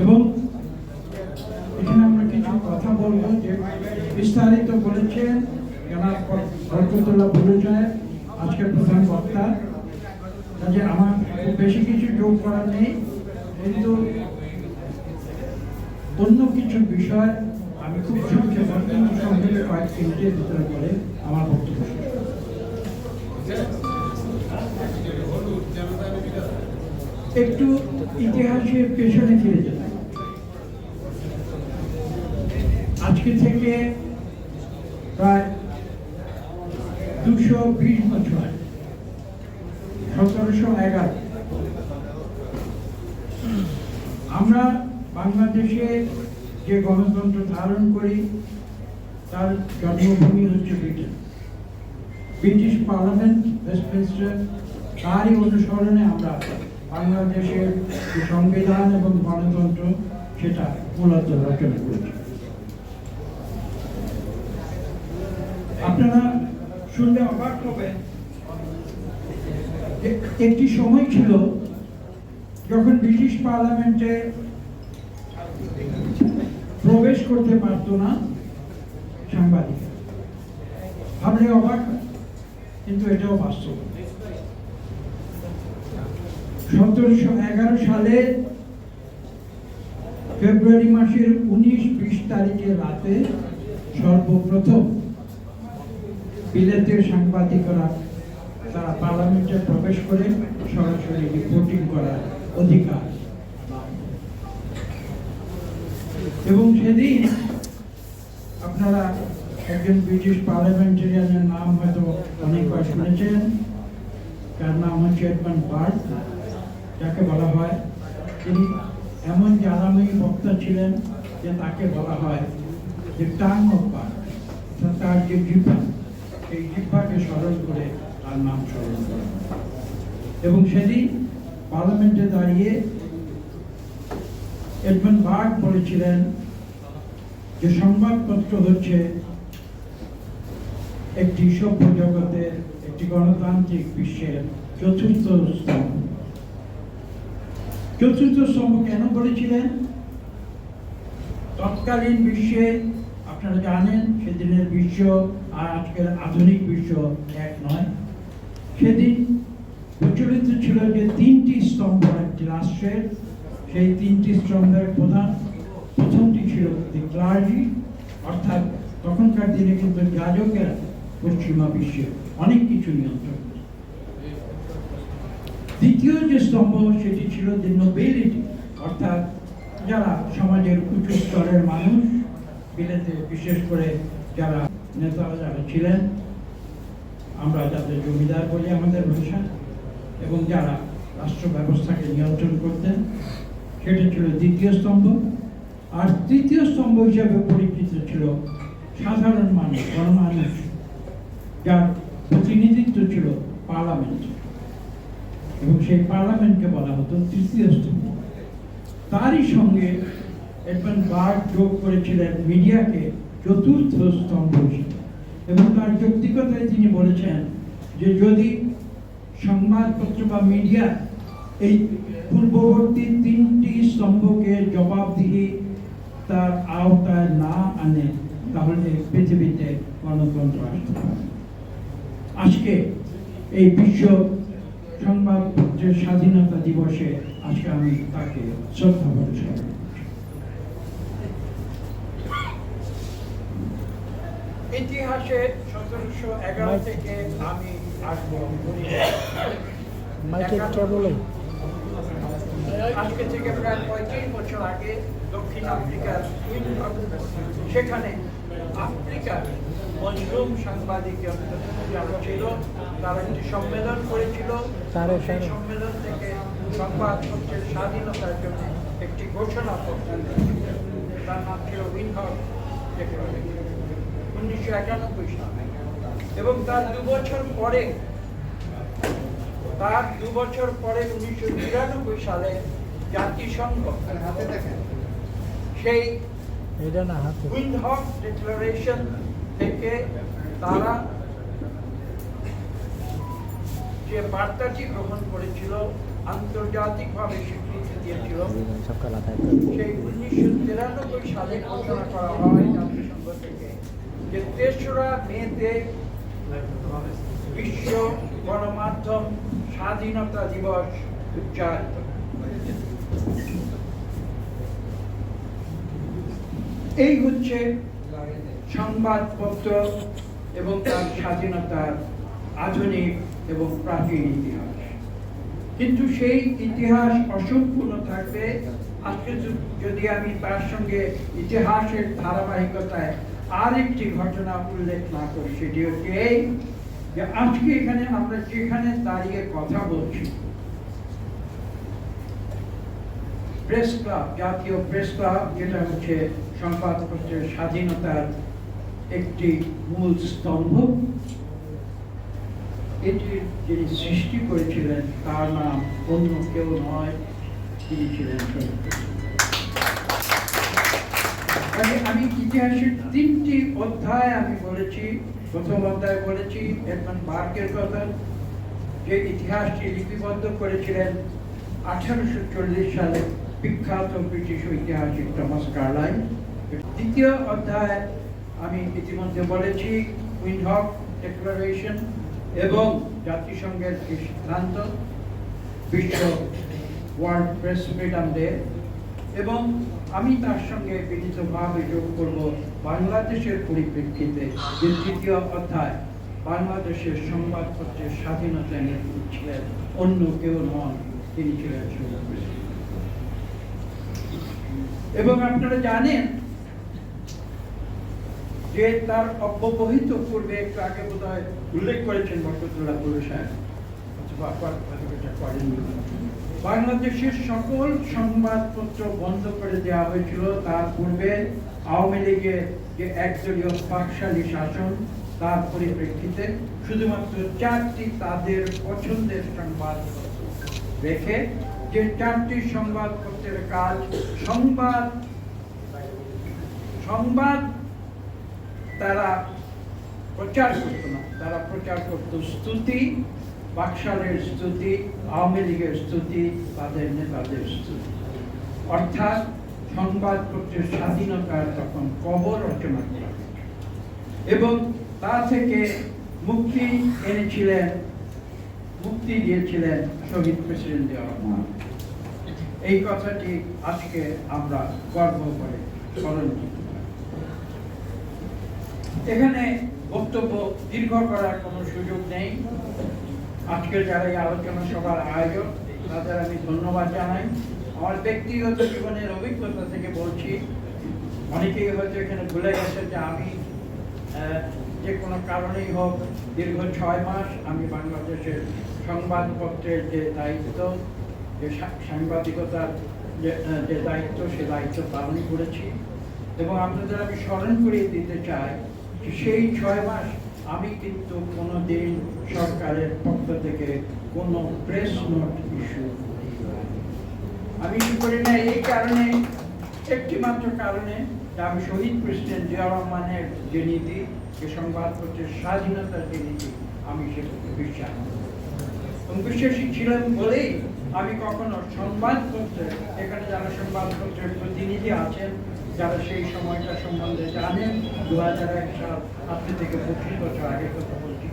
এবং এখানে আমরা কিছু কথা বলব যে বিস্তারিত বলেছেন জনাব বরকতুল্লাহ বুলু আজকের প্রধান বক্তা। কাজে আমার বেশি কিছু যোগ করার নেই, কিন্তু অন্য কিছু বিষয় আমি খুব সংক্ষেপে করে আমার বক্তব্য একটু ইতিহাসের পেছনে ফিরে যেতে হবে। আজকে থেকে দুশো বিশ বছর সতেরোশো এগারো। আমরা বাংলাদেশে যে গণতন্ত্র ধারণ করি, তার জন্মভূমি হচ্ছে ব্রিটেন। ব্রিটিশ পার্লামেন্ট, ওয়েস্টমিনস্টার, তারই অনুসরণে আমরা বাংলাদেশের সংবিধান এবং গণতন্ত্র, সেটা মূলত রচনা করেছি। আপনারা শুনলে অবাক হবেন। একটি সময় ছিল যখন ব্রিটিশ পার্লামেন্টে প্রবেশ করতে পারতো না সাংবাদিক। ভাবলে অবাক, কিন্তু এটাও বাস্তব। সতেরোশো এগারো সালে ফেব্রুয়ারি মাসের উনিশ বিশ তারিখে রাতে সর্বপ্রথম বিলেতের সাংবাদিকরা তারা পার্লামেন্টে প্রবেশ করে সরাসরি রিপোর্টিং করার অধিকার এবং সেদিন আপনারা একজন ব্রিটিশ পার্লামেন্টারিয়ানের নাম হয়তো অনেকবার শুনেছেন। তার নাম হচ্ছে এডমন্ড বার্ড যাকে বলা হয়। তিনি এমন জ্বালাময়ী বক্তা ছিলেন যে তাকে বলা হয় যে টাং অফ বার্ড তার যে জিহ্বা সেই জিহ্বাকে স্মরণ করে তার নাম স্মরণ করা এবং সেদিন পার্লামেন্টে দাঁড়িয়ে এডমন্ড বার্ড বলেছিলেন যে সংবাদপত্র হচ্ছে একটি সভ্য জগতের একটি গণতান্ত্রিক বিশ্বের চতুর্থ স্তম্ভ। চতুর্থ স্তম্ভ কেন বলেছিলেন? তৎকালীন বিশ্বে আপনারা জানেন, সেদিনের বিশ্ব আর আজকের আধুনিক বিশ্ব এক নয়। সেদিন প্রচলিত ছিল যে তিনটি স্তম্ভ একটি রাষ্ট্রের, সেই তিনটি স্তম্ভের প্রধান, প্রথমটি ছিল দি ক্লার্জি, অর্থাৎ তখনকার দিনে কিন্তু যাজকেরা পশ্চিমা বিশ্বে অনেক কিছু নিয়ন্ত্রণ দ্বিতীয় যে স্তম্ভ, সেটি ছিল দি নোবেলিটি, অর্থাৎ যারা সমাজের উঁচু স্তরের মানুষ বিলেতে বিশেষ করে যারা নেতারা যারা ছিলেন, আমরা যাদের জমিদার বলি আমাদের ভাষা, এবং যারা রাষ্ট্র ব্যবস্থাকে নিয়ন্ত্রণ করতেন, সেটা ছিল দ্বিতীয় স্তম্ভ। আর তৃতীয় স্তম্ভ হিসেবে পরিচিত ছিল সাধারণ মানুষ, গণমানুষ, যার প্রতিনিধিত্ব ছিল পার্লামেন্ট। এবং সেই পার্লামেন্টকে বলা হতো তৃতীয় স্তম্ভ। তারই সঙ্গে এডমন্ড বার্ড যোগ করেছিলেন মিডিয়াকে চতুর্থ স্তম্ভ হিসেবে। এবং তার যৌক্তিকতায় তিনি বলেছেন যে যদি সংবাদপত্র বা মিডিয়া এই পূর্ববর্তী তিনটি স্তম্ভকে জবাবদিহি তার আওতায় না আনে, তাহলে পৃথিবীতে গণতন্ত্র আসতে আজকে এই বিশ্ব সংবাদপত্রের স্বাধীনতা দিবসে আজকে আমি তাকে শ্রদ্ধা করে স্মরণ করছি। ইতিহাসে সতেরোশো এগারো থেকে আমি আসব। আজকে থেকে প্রায় পঁয়ত্রিশ বছর আগে দক্ষিণ আফ্রিকার সেখানে আফ্রিকার মজলুম সাংবাদিক যারা ছিল তারা একটি সম্মেলন করেছিল। সেই সম্মেলন থেকে সংবাদপত্রের স্বাধীনতার জন্য একটি ঘোষণা পত্র তার নাম ছিল উইনহক ডেক্লারেশন উনিশশো একানব্বই সালে। এবং তার দু বছর পরে, তার দু বছর পরে উনিশশো নিরানব্বই সালে জাতিসংঘ সেই ডিক্লারেশন থেকে তারা যে বার্তাটি গ্রহণ করেছিল, আন্তর্জাতিকভাবে স্বীকৃতি দিয়েছিল, সেই উনিশশো তিরানব্বই সালে ঘোষণা করা হয় জাতিসংঘ থেকে। এই হচ্ছে সংবাদপত্র এবং তার স্বাধীনতার আধুনিক এবং প্রাচীন ইতিহাস। কিন্তু সেই ইতিহাস অসম্পূর্ণ থাকবে। আজকে যদি আমি তার সঙ্গে ইতিহাসের ধারাবাহিকতায় আরেকটি ঘটনা উল্লেখ না করি সেটি হচ্ছে এই যে আজকে এখানে আমরা যেখানে দাঁড়িয়ে কথা বলছি প্রেস ক্লাব জাতীয় প্রেস ক্লাব যেটা হচ্ছে সংবাদপত্রের স্বাধীনতার একটি মূল স্তম্ভ। এটির যিনি সৃষ্টি করেছিলেন, তার নাম অন্য কেউ নয়, তিনি ছিলেন শহীদ আমি ইতিহাসের তিনটি অধ্যায় আমি বলেছি, প্রথম অধ্যায় বলেছি এডমন্ড বার্কের কথা, যে ইতিহাসটি লিপিবদ্ধ করেছিলেন আঠারোশো চল্লিশ সালে বিখ্যাত ব্রিটিশ ঐতিহাসিক টমাস কার্লাইন দ্বিতীয় অধ্যায় আমি ইতিমধ্যে বলেছি উইনহক ডেক্লারেশন এবং জাতিসংঘের যে সিদ্ধান্ত, বিশ্ব ওয়ার্ল্ড প্রেস ফ্রিডম ডে এবং আমি তার সঙ্গে বিনীতভাবে যোগ করব বাংলাদেশের পরিপ্রেক্ষিতে যে তৃতীয় অধ্যায় বাংলাদেশের সংবাদপত্রের স্বাধীনতা নিয়ে ছিলেন অন্য কেউ নন তিনি ছিলেন এবং আপনারা জানেন যে তার অব্যবহিত পূর্বে একটু আগে বোধ উল্লেখ করেছেন বরকতুল্লাহ পুরু সাহেব। বাংলাদেশের সকল সংবাদপত্র বন্ধ করে দেওয়া হয়েছিল। তার পূর্বে আওয়ামী লীগের যে একদলীয় পাকশালী শাসন, তার পরিপ্রেক্ষিতে শুধুমাত্র চারটি তাদের পছন্দের সংবাদপত্র রেখে যে চারটি সংবাদপত্রের কাজ সংবাদ সংবাদ তারা প্রচার করতো না। তারা প্রচার করতো স্তুতি বাকশালের স্তুতি, আওয়ামী লীগের স্তুতি তাদের নেতাদের স্তুতি। অর্থাৎ সংবাদপত্রের স্বাধীনতার তখন কবর রচনা করা এবং তা থেকে মুক্তি এনেছিলেন, মুক্তি দিয়েছিলেন শহীদ প্রেসিডেন্ট রহমান। এই কথাটি আজকে আমরা গর্ব করে স্মরণ করতে এখানে বক্তব্য দীর্ঘ করার কোনো সুযোগ নেই। আজকের যারা এই আলোচনা সভার আয়োজক, তাদের আমি ধন্যবাদ জানাই। আমার ব্যক্তিগত জীবনের অভিজ্ঞতা থেকে বলছি, অনেকেই হয়তো এখানে ভুলে গেছে যে আমি যে কোনো কারণেই হোক দীর্ঘ ছয় মাস আমি বাংলাদেশের সংবাদপত্রের যে দায়িত্ব, যে সাংবাদিকতার যে দায়িত্ব, সে দায়িত্ব পালন করেছি। এবং আপনাদের আমি স্মরণ করিয়ে দিতে চাই সেই ছয় মাস আমি কিন্তু কোনো দিন সরকারের পক্ষ থেকে কোনো প্রেস নোট ইস্যু আমি ইস্যু করি না, এই কারণে একটি মাত্র কারণে আমি শহীদ প্রেসিডেন্ট জিয়া রহমানের যে নীতি, যে সংবাদপত্রের স্বাধীনতার যে নীতি, আমি সেটাকে বিশ্বাস বিশ্বাসী ছিলেন বলেই আমি কখনো সংবাদপত্রের এখানে যারা সংবাদপত্রের প্রতিনিধি আছেন যারা সেই সময়টা সম্বন্ধে জানেন দু হাজার এক সাল আপনি থেকে পঁচিশ বছর আগে কথা বলছি,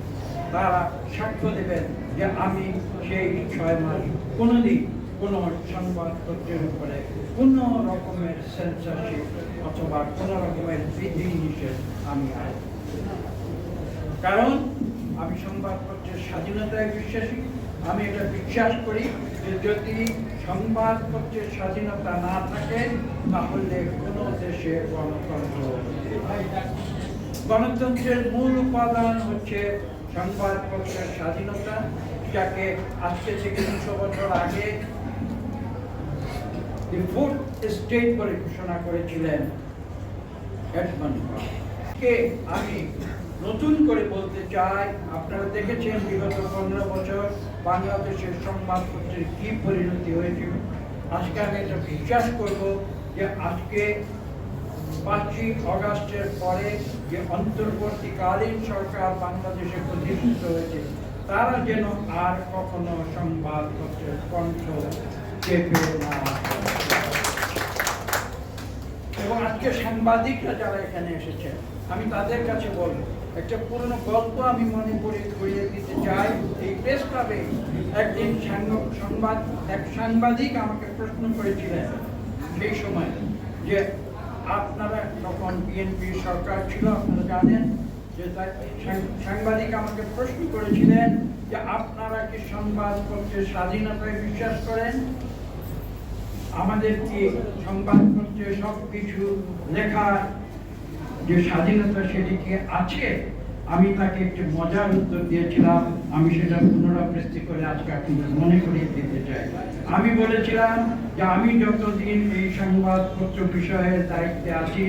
তারা সাক্ষ্য দেবেন যে আমি সেই ছয় মাস কোনোদিন কোনো সংবাদপত্রের উপরে কোনো রকমের সেন্সারশিপ অথবা কোনো রকমের বিধি নিষেধ আমি না। কারণ আমি সংবাদপত্রের স্বাধীনতায় বিশ্বাসী, আমি এটা বিশ্বাস করি যে যদি সংবাদপত্রের স্বাধীনতা না থাকে, তাহলে কোনো দেশে গণতন্ত্র গণতন্ত্রের মূল উপাদান হচ্ছে সংবাদপত্রের স্বাধীনতা, যাকে আজকে থেকে দুশো বছর আগে দি স্টেট বলে ঘোষণা করেছিলেন কে আমি নতুন করে বলতে চাই, আপনারা দেখেছেন বিগত পনেরো বছর বাংলাদেশের সংবাদপত্রের কি পরিণতি হয়েছিল আজকে আমি এটা বিশ্বাস করব যে আজকে পাঁচই অগাস্টের পরে যে অন্তর্বর্তীকালীন সরকার বাংলাদেশে প্রতিষ্ঠিত হয়েছে, তারা যেন আর কখনো সংবাদপত্রের কণ্ঠ চেপে না এবং আজকে সাংবাদিকরা যারা এখানে এসেছে, আমি তাদের কাছে বলব একটা পুরনো গল্প আমি মনে করে করিয়ে দিতে চাই। এই প্রেস ক্লাবে একদিন সংবাদ এক সাংবাদিক আমাকে প্রশ্ন করেছিলেন সেই সময় যে, আপনারা তখন বিএনপি সরকার ছিল, আপনারা জানেন? যে সাংবাদিক আমাকে প্রশ্ন করেছিলেন যে, আপনারা কি সংবাদপত্রের স্বাধীনতায় বিশ্বাস করেন? আমাদের কি সংবাদপত্রে সব কিছু লেখার যে স্বাধীনতা সেটি কি আছে, আমি তাকে একটি মজার উত্তর দিয়েছিলাম, আমি সেটা পুনরাবৃত্তি করে আজকে আপনাদের মনে করিয়ে দিতে চাই। আমি বলেছিলাম যে আমি যতদিন এই সংবাদপত্র বিষয়ের দায়িত্বে আছি,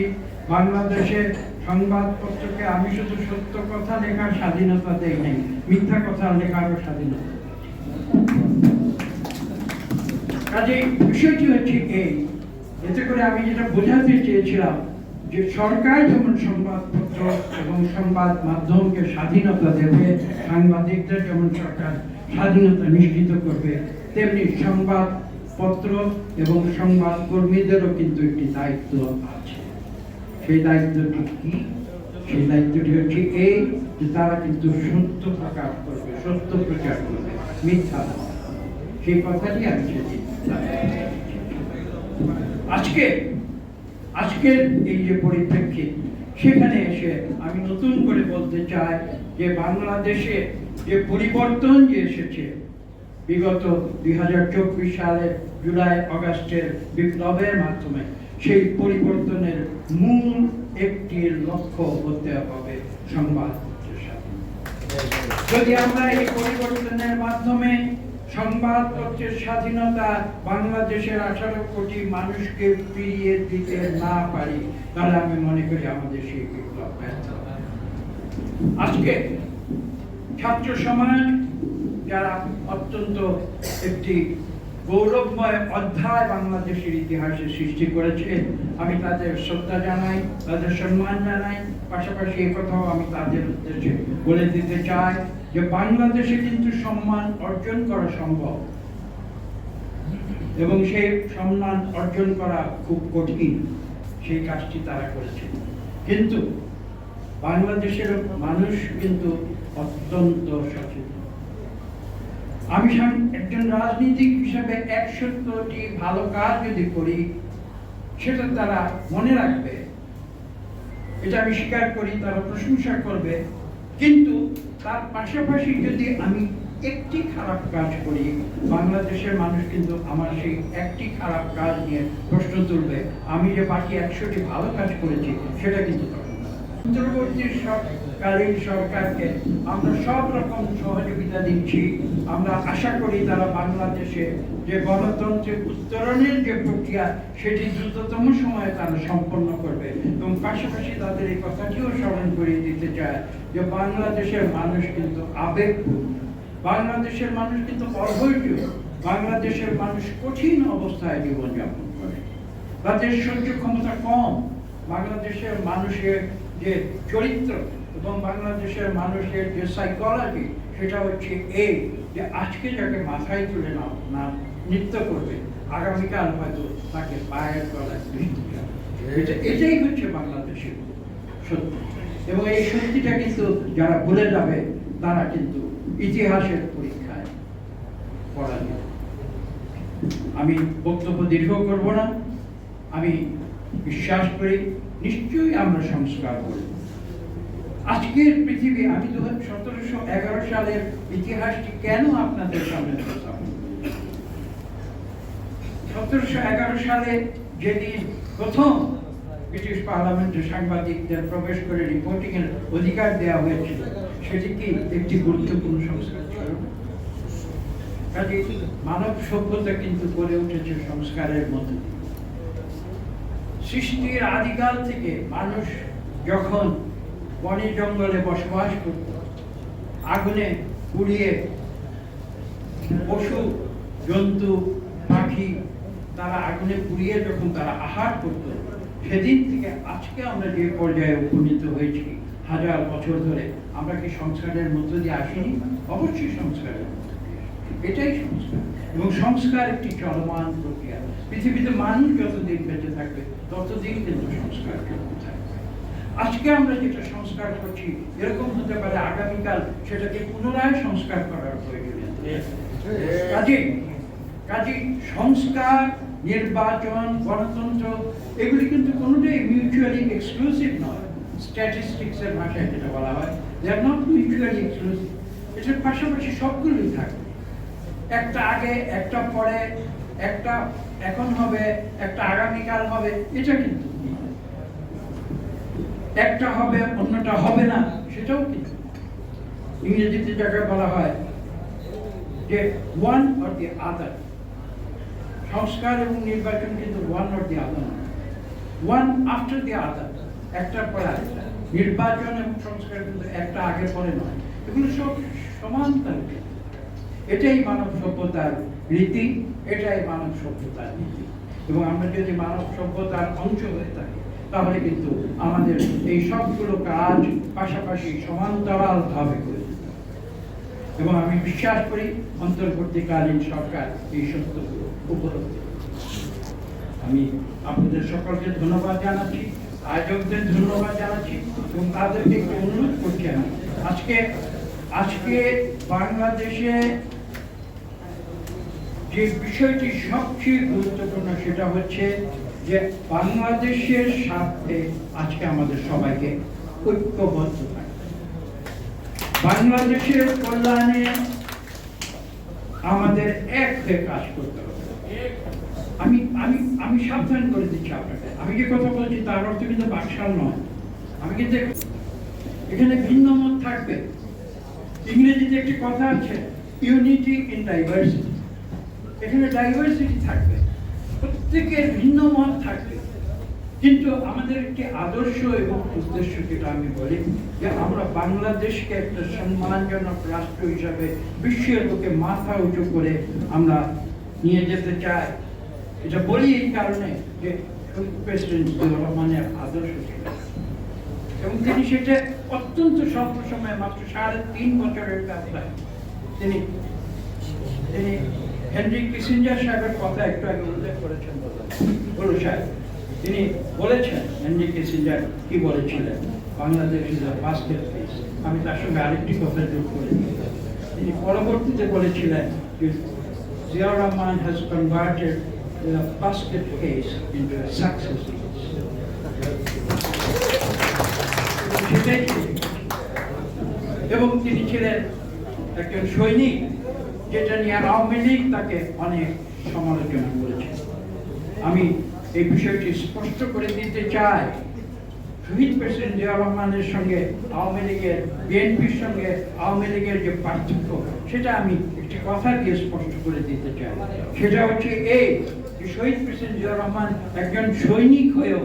বাংলাদেশের সংবাদপত্রকে আমি শুধু সত্য কথা লেখার স্বাধীনতা দেই নাই, মিথ্যা কথা লেখারও স্বাধীনতা কাজে বিষয়টি হচ্ছে এই, এতে করে আমি যেটা বোঝাতে চেয়েছিলাম যে সরকার যেমন সংবাদপত্র এবং সংবাদ মাধ্যমকে স্বাধীনতা দেবে সাংবাদিকদের যেমন সরকার স্বাধীনতা নিশ্চিত করবে, তেমনি সংবাদপত্র এবং সংবাদ কর্মীদেরও কিন্তু একটি দায়িত্ব আছে। সেই দায়িত্বটি কি? সেই দায়িত্বটি হচ্ছে এই যে তারা কিন্তু সত্য প্রকাশ করবে, সত্য প্রচার করবে, মিথ্যা সেই কথাটি আমি সেদিন আজকে আজকের এই যে পরিপ্রেক্ষিত, সেখানে এসে আমি নতুন করে বলতে চাই যে বাংলাদেশে যে পরিবর্তন যে এসেছে, বিগত দুই হাজার চব্বিশ সালের জুলাই আগস্টের বিপ্লবের মাধ্যমে, সেই পরিবর্তনের মূল একটি লক্ষ্য হতে হবে সাথে। যদি আমরা এই পরিবর্তনের মাধ্যমে সংবাদপত্রের স্বাধীনতা বাংলাদেশের আঠারো কোটি মানুষকে ফিরিয়ে দিতে না পারি, তাহলে আমি মনে করি আমাদের সেই বিপ্লব আজকে ছাত্র সমাজ, যারা অত্যন্ত একটি গৌরবময় অধ্যায় বাংলাদেশের ইতিহাসে সৃষ্টি করেছে, আমি তাদের শ্রদ্ধা জানাই, তাদের সম্মান জানাই, পাশাপাশি এই কথাও আমি তাদের উদ্দেশ্যে বলে দিতে চাই। যে বাংলাদেশে কিন্তু সম্মান অর্জন করা সম্ভব। এবং সেই সম্মান অর্জন করা খুব কঠিন, সেই কাজটি তারা করেছে কিন্তু বাংলাদেশের মানুষ কিন্তু অত্যন্ত সচেতন। আমি একজন রাজনীতিক হিসাবে একশোটি ভালো কাজ যদি করি, সেটা তারা মনে রাখবে। এটা আমি স্বীকার করি, তারা প্রশংসা করবে। কিন্তু তার পাশাপাশি যদি আমি একটি খারাপ কাজ করি, বাংলাদেশের মানুষ কিন্তু আমার সেই একটি খারাপ কাজ নিয়ে প্রশ্ন তুলবে, আমি যে বাকি একশোটি ভালো কাজ করেছি, সেটা কিন্তু অন্তর্বর্তী না। সরকালীন সরকারকে আমরা সব রকম সহযোগিতা দিচ্ছি। আমরা আশা করি তারা বাংলাদেশে যে গণতন্ত্রের উত্তরণের যে প্রক্রিয়া, সেটি দ্রুততম সময়ে তারা সম্পন্ন করবে। এবং পাশাপাশি তাদের এই কথাটিও স্মরণ করিয়ে দিতে চায় যে বাংলাদেশের মানুষ কিন্তু আবেগপূর্ণ। বাংলাদেশের মানুষ কিন্তু অধৈর্য বাংলাদেশের মানুষ কঠিন অবস্থায় জীবনযাপন করে। তাদের সহ্য ক্ষমতা কম। বাংলাদেশের মানুষের যে চরিত্র এবং বাংলাদেশের মানুষের যে সাইকোলজি সেটা হচ্ছে এই যে আজকে যাকে মাথায় তুলে না না, নৃত্য করবে, আগামীকাল হয়তো তাকে পায়ের তলায় এটা- এটাই হচ্ছে বাংলাদেশের সত্যি। এবং এই সত্যিটা কিন্তু যারা ভুলে যাবে, তারা কিন্তু ইতিহাসের পরীক্ষায় পড়াবে আমি বক্তব্য দীর্ঘ করব না। আমি বিশ্বাস করি, নিশ্চয়ই আমরা সংস্কার করব। আজকের পৃথিবী, আমি দু সতেরোশো এগারো সালের ইতিহাসটি কেন আপনাদের সামনে সতেরোশো এগারো সালে যেদিন প্রথম ব্রিটিশ পার্লামেন্টে সাংবাদিকদের প্রবেশ করে রিপোর্টিং এর অধিকার দেওয়া হয়েছিল, সেটি কি একটি গুরুত্বপূর্ণ সংস্কার ছিল? কাজে মানব সভ্যতা কিন্তু গড়ে উঠেছে সংস্কারের মধ্যে সৃষ্টির আদিকাল থেকে মানুষ যখন বনে জঙ্গলে বসবাস করত। আগুনে পুড়িয়ে পশু, জন্তু, পাখি তারা আগুনে পুড়িয়ে যখন তারা আহার করত, সেদিন থেকে আজকে আমরা যে পর্যায়ে উপনীত হয়েছি, হাজার বছর ধরে, আমরা কি সংস্কারের মধ্য দিয়ে আসিনি? অবশ্যই সংস্কারের এটাই সংস্কার। এবং সংস্কার একটি চলমান প্রক্রিয়া। পৃথিবীতে মানুষ যতদিন বেঁচে থাকবে, ততদিন কিন্তু সংস্কার চলতে থাকবে আজকে আমরা যেটা সংস্কার করছি, এরকম হতে পারে আগামীকাল সেটাকে পুনরায় সংস্কার করার প্রয়োজন। কাজে কাজে সংস্কার, নির্বাচন, গণতন্ত্র, এগুলি কিন্তু কোনোটাই মিউচুয়ালি এক্সক্লুসিভ নয়। স্ট্যাটিস্টিক্স এর ভাষায় যেটা বলা হয় they are not mutually exclusive এটার পাশাপাশি সবগুলোই থাকবে। একটা আগে, একটা পরে, একটা এখন হবে, একটা আগামীকাল হবে, এটা কিন্তু। একটা হবে, অন্যটা হবে না, সেটাও কিন্তু ইংরেজিতে যাকে বলা হয়, যে ওয়ান অর দি আদার সংস্কার এবং নির্বাচন কিন্তু one or the other one after the other একটার পর আরেকটা। নির্বাচন এবং সংস্কার কিন্তু একটা আগে পরে নয়। এগুলো সব সমান্তরাল। এটাই মানব সভ্যতার রীতি, এটাই মানব সভ্যতার নীতি। এবং আমরা যদি মানব সভ্যতার অংশ হয়ে থাকি তাহলে কিন্তু আমাদের এই সবগুলো কাজ পাশাপাশি সমান্তরাল হবে। এবং আমি বিশ্বাস করি অন্তর্বর্তীকালীন সরকার এই সত্যগুলো উপলব্ধি আমি আপনাদের সকলকে ধন্যবাদ জানাচ্ছি, আয়োজকদের ধন্যবাদ জানাচ্ছি, এবং তাদেরকে একটু অনুরোধ করছি আমি আজকে আজকে বাংলাদেশে যে বিষয়টি সবচেয়ে গুরুত্বপূর্ণ সেটা হচ্ছে যে বাংলাদেশের স্বার্থে আজকে আমাদের সবাইকে ঐক্যবদ্ধ থাকতে বাংলাদেশের কল্যাণে আমাদের এক হয়ে কাজ করতে হবে। আমি আমি আমি সাবধান করে দিচ্ছি আপনাকে। আমি যে কথা বলছি তার অর্থ কিন্তু বাকশাল নয়। আমি কিন্তু এখানে ভিন্ন মত থাকবে। ইংরেজিতে একটি কথা আছে ইউনিটি ইন ডাইভার্সিটি এখানে ডাইভার্সিটি থাকবে। প্রত্যেকের ভিন্ন মত থাকবে। কিন্তু আমাদের একটি আদর্শ এবং উদ্দেশ্য যেটা আমি বলি, যে আমরা বাংলাদেশকে একটা সম্মানজনক রাষ্ট্র হিসাবে বিশ্বের বুকে মাথা উঁচু করে আমরা নিয়ে যেতে চাই। এটা বলি এই কারণে যে প্রেসিডেন্ট রহমানের আদর্শ ছিল এবং তিনি সেটা অত্যন্ত স্বল্প সময়ে মাত্র সাড়ে তিন বছরের ব্যবধানে তিনি তিনি হেনরি কিসিঞ্জার সাহেবের কথা একটু আগে উল্লেখ করেছেন বলু সাহেব, তিনি বলেছেন হেনরি কিসিঞ্জার কি বলেছিলেন? বাংলাদেশ ইজ আ আমি তার সঙ্গে আরেকটি কথা যোগ করে তিনি পরবর্তীতে বলেছিলেন যে জিয়াউর রহমান হ্যাজ কনভার্টেড এবং তিনি ছিলেন একজন সৈনিক। যেটা নিয়ে আওয়ামী লীগ তাকে অনেক সমালোচনা করেছে। আমি এই বিষয়টি স্পষ্ট করে দিতে চাই। শহীদ প্রেসিডেন্ট জিয়াউর রহমানের সঙ্গে আওয়ামী লীগের, বিএনপির সঙ্গে আওয়ামী লীগের যে পার্থক্য, সেটা আমি একটি কথা দিয়ে স্পষ্ট করে দিতে চাই। সেটা হচ্ছে এই যে শহীদ প্রেসিডেন্ট জিয়াউর রহমান একজন সৈনিক হয়েও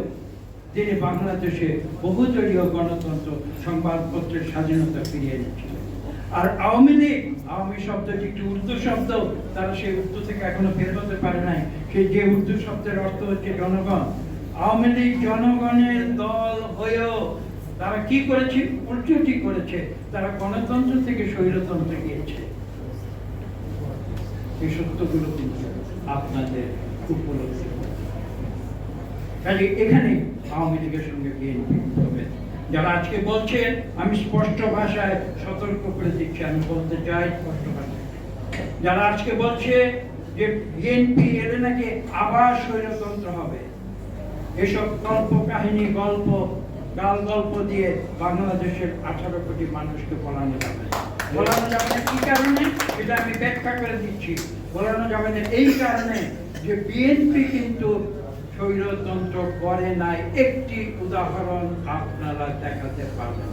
তিনি বাংলাদেশে বহুদলীয় গণতন্ত্র সংবাদপত্রের স্বাধীনতা ফিরিয়ে এনেছিলেন আর আওয়ামী লীগ, আওয়ামী শব্দটি একটি উর্দু শব্দ, তারা সেই উর্দু থেকে এখনও বের হতে পারে নাই। সেই যে উর্দু শব্দের অর্থ হচ্ছে জনগণ। আওয়ামী লীগ জনগণের দল হয়েও তারা কি করেছে? উল্টোটি করেছে। তারা গণতন্ত্র থেকে স্বৈরতন্ত্রে গিয়েছে। এই সত্যগুলো কিন্তু আপনাদের উপলব্ধি। কাজে এখানে আওয়ামী লীগের সঙ্গে বিএনপি যারা আজকে বলছে আমি স্পষ্ট ভাষায় সতর্ক করে দিচ্ছি, আমি বলতে চাই স্পষ্ট ভাষায়। যারা আজকে বলছে যে বিএনপি এলে নাকি আবার স্বৈরতন্ত্র হবে, এসব গল্প কাহিনী, গল্প, গাল গল্প দিয়ে বাংলাদেশের আঠারো কোটি মানুষকে বলানো যাবে বলানো যাবে না কি কারণে? এটা আমি ব্যাখ্যা করে দিচ্ছি। বলানো যাবে না এই কারণে যে বিএনপি কিন্তু স্বৈরতন্ত্র করে নাই, একটি উদাহরণ আপনারা দেখাতে পারবেন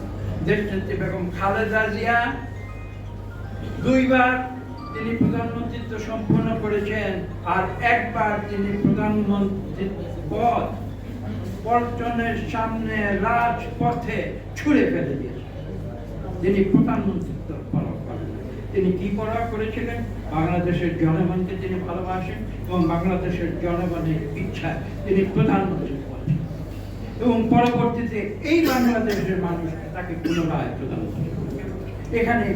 দেশনেত্রী বেগম খালেদা জিয়া দুইবার তিনি প্রধানমন্ত্রিত্ব সম্পন্ন করেছেন আর একবার তিনি প্রধানমন্ত্রীর পদ পল্টনের সামনে রাজপথে ছুঁড়ে ফেলে দিয়েছেন। তিনি করেন তিনি কি পড়া করেছিলেন? বাংলাদেশের জনগণকে তিনি ভালোবাসেন এবং বাংলাদেশের জনগণের ইচ্ছা তিনি প্রধানমন্ত্রী এবং পরবর্তীতে এই বাংলাদেশের মানুষ তাকে পুনরায় প্রদান করে এখানে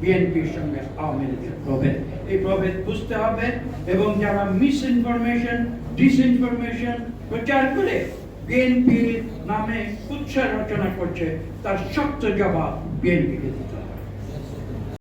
বিএনপির সঙ্গে আওয়ামী লীগের প্রভেদ। এই প্রভেদ বুঝতে হবে এবং যারা মিস ইনফরমেশন ডিসইনফরমেশন প্রচার করে বিএনপির নামে উৎসাহ রচনা করছে, তার শক্ত জবাব বিএনপিকে হবে।